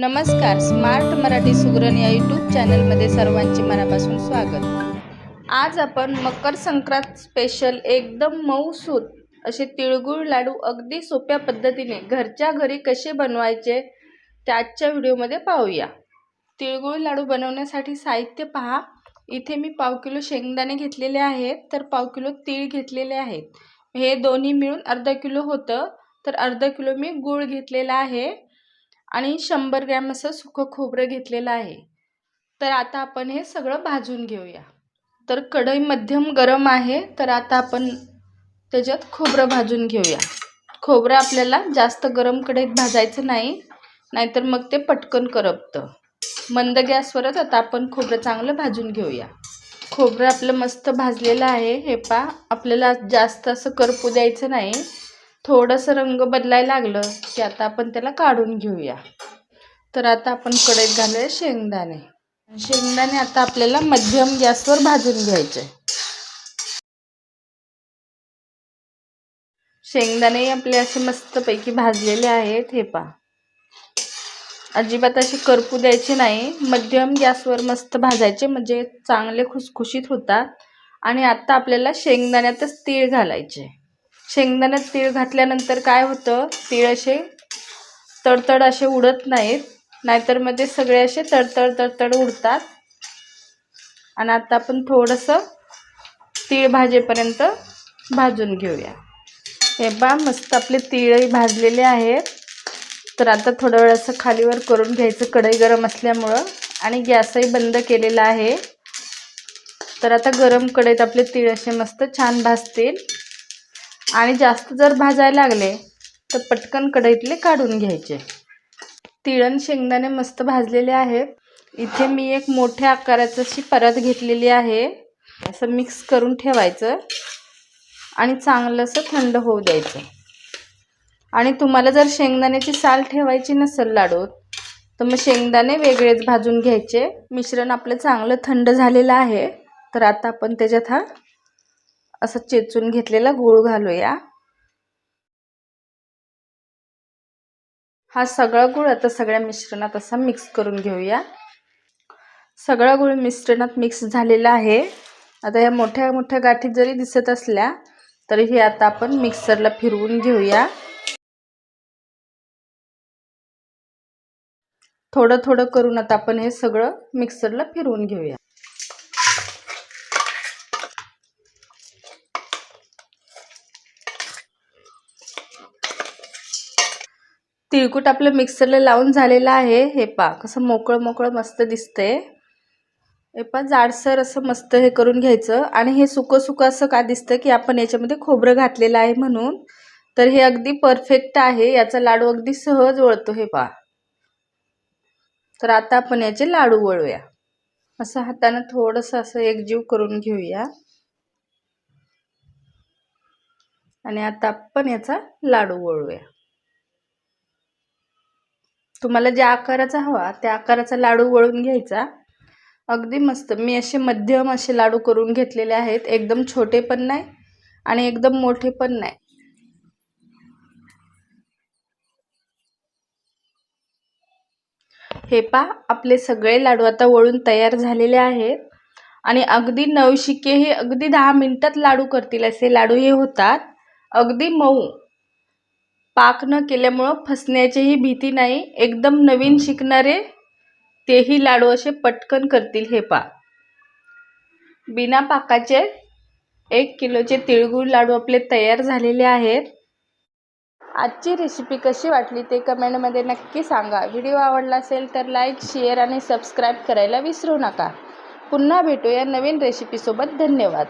नमस्कार स्मार्ट मराठी सुगरण या यूट्यूब चॅनलमध्ये सर्वांचे मनापासून स्वागत. आज आपण मकर संक्रांत स्पेशल एकदम मऊसूत असे तिळगुळ लाडू अगदी सोप्या पद्धतीने घरच्या घरी कसे बनवायचे ते आजच्या व्हिडिओमध्ये पाहूया. तिळगुळ लाडू बनवण्यासाठी साहित्य पहा. इथे मी पाव किलो शेंगदाणे घेतलेले आहेत तर पाव किलो तीळ घेतलेले आहेत. हे दोन्ही मिळून अर्धा किलो होतं तर अर्धा किलो मी गूळ घेतलेला आहे. आणि शंभर ग्रॅम असं सुकं खोबरं घेतलेलं आहे. तर आता आपण हे सगळं भाजून घेऊया. तर कढई मध्यम गरम आहे तर आता आपण त्याच्यात खोबरं भाजून घेऊया. खोबरं आपल्याला जास्त गरम कढईत भाजायचं नाही नाहीतर मग ते पटकन करपतं. मंद गॅसवरच आता आपण खोबरं चांगलं भाजून घेऊया. खोबरं आपलं मस्त भाजलेलं आहे हे पा आपल्याला जास्त असं करपू द्यायचं नाही. थोडंसं रंग बदलायला लागलं की आता आपण त्याला काढून घेऊया. तर आता आपण कढईत घालूया शेंगदाणे. शेंगदाणे आता आपल्याला मध्यम गॅसवर भाजून घ्यायचे. शेंगदाणे आपले असे मस्तपैकी भाजलेले आहेत हे पा अजिबात असे करपू द्यायचे नाही. मध्यम गॅसवर मस्त भाजायचे म्हणजे चांगले खुसखुशीत होतात. आणि आता आपल्याला शेंगदाण्यातच तीळ घालायचे. शेंगदाण्यात तीळ घातल्यानंतर काय होतं? तीळ असे तडतड असे उडत नाहीत. नाहीतरमध्ये सगळे असे तडतड तडतड उडतात. आणि आता आपण थोडंसं तीळ भाजेपर्यंत भाजून घेऊया. हे बा मस्त आपले तीळही भाजलेले आहेत. तर आता थोडं वेळ असं खालीवर करून घ्यायचं कढई गरम असल्यामुळं. आणि गॅसही बंद केलेला आहे. तर आता गरम कढईत आपले तीळ असे मस्त छान भाजतील. आणि जास्त जर भाजायला लागले तर पटकन कढईतले काढून घ्यायचे. तिळण शेंगदाणे मस्त भाजलेले आहेत. इथे मी एक मोठ्या आकाराची अशी परत घेतलेली आहे. असं मिक्स करून ठेवायचं आणि चांगलं असं थंड होऊ द्यायचं. आणि तुम्हाला जर शेंगदाण्याची साल ठेवायची नसेल लाडूत तर मग शेंगदाणे वेगळेच भाजून घ्यायचे. मिश्रण आपलं चांगलं थंड झालेलं आहे. तर आता आपण त्याच्यात हा असं चेचून घेतलेला गूळ घालूया. हा सगळा गूळ आता सगळ्या मिश्रणात असा मिक्स करून घेऊया. सगळा गूळ मिश्रणात मिक्स झालेला आहे. आता या मोठ्या मोठ्या गाठी जरी दिसत असल्या तरी हे आता आपण मिक्सरला फिरवून घेऊया. थोडं थोडं करून आता आपण हे सगळं मिक्सरला फिरवून घेऊया. तिळकूट आपलं मिक्सरला लावून झालेलं आहे. हे पा कसं मोकळं मोकळं मस्त दिसतंय. हे पा जाडसर असं मस्त हे करून घ्यायचं. आणि हे सुकं सुकं असं का दिसतं की आपण याच्यामध्ये खोबरं घातलेलं आहे म्हणून. तर हे अगदी परफेक्ट आहे. याचा लाडू अगदी सहज वळतो हे पा. तर आता आपण याचे लाडू वळूया. असं हातानं थोडंसं असं एकजीव करून घेऊया. आणि आता आपण याचा लाडू वळूया. तुम्हाला ज्या आकाराचा हवा त्या आकाराचा लाडू वळून घ्यायचा. अगदी मस्त. मी असे मध्यम असे लाडू करून घेतलेले आहेत. एकदम छोटे पण नाही आणि एकदम मोठे पण नाही. हे पा आपले सगळे लाडू आता वळून तयार झालेले आहेत. आणि अगदी नवशिके हे अगदी दहा मिनटात लाडू करतील असे लाडू हे होतात. अगदी मऊ. पाक न केल्यामुळं फसण्याचीही भीती नाही. एकदम नवीन शिकणारे तेही लाडू असे पटकन करतील हे पा. बिना पाकाचे एक किलोचे तिळगुळ लाडू आपले तयार झालेले आहेत. आजची रेसिपी कशी वाटली ते कमेंटमध्ये नक्की सांगा. व्हिडिओ आवडला असेल तर लाईक शेअर आणि सबस्क्राईब करायला विसरू नका. पुन्हा भेटूया नवीन रेसिपीसोबत धन्यवाद.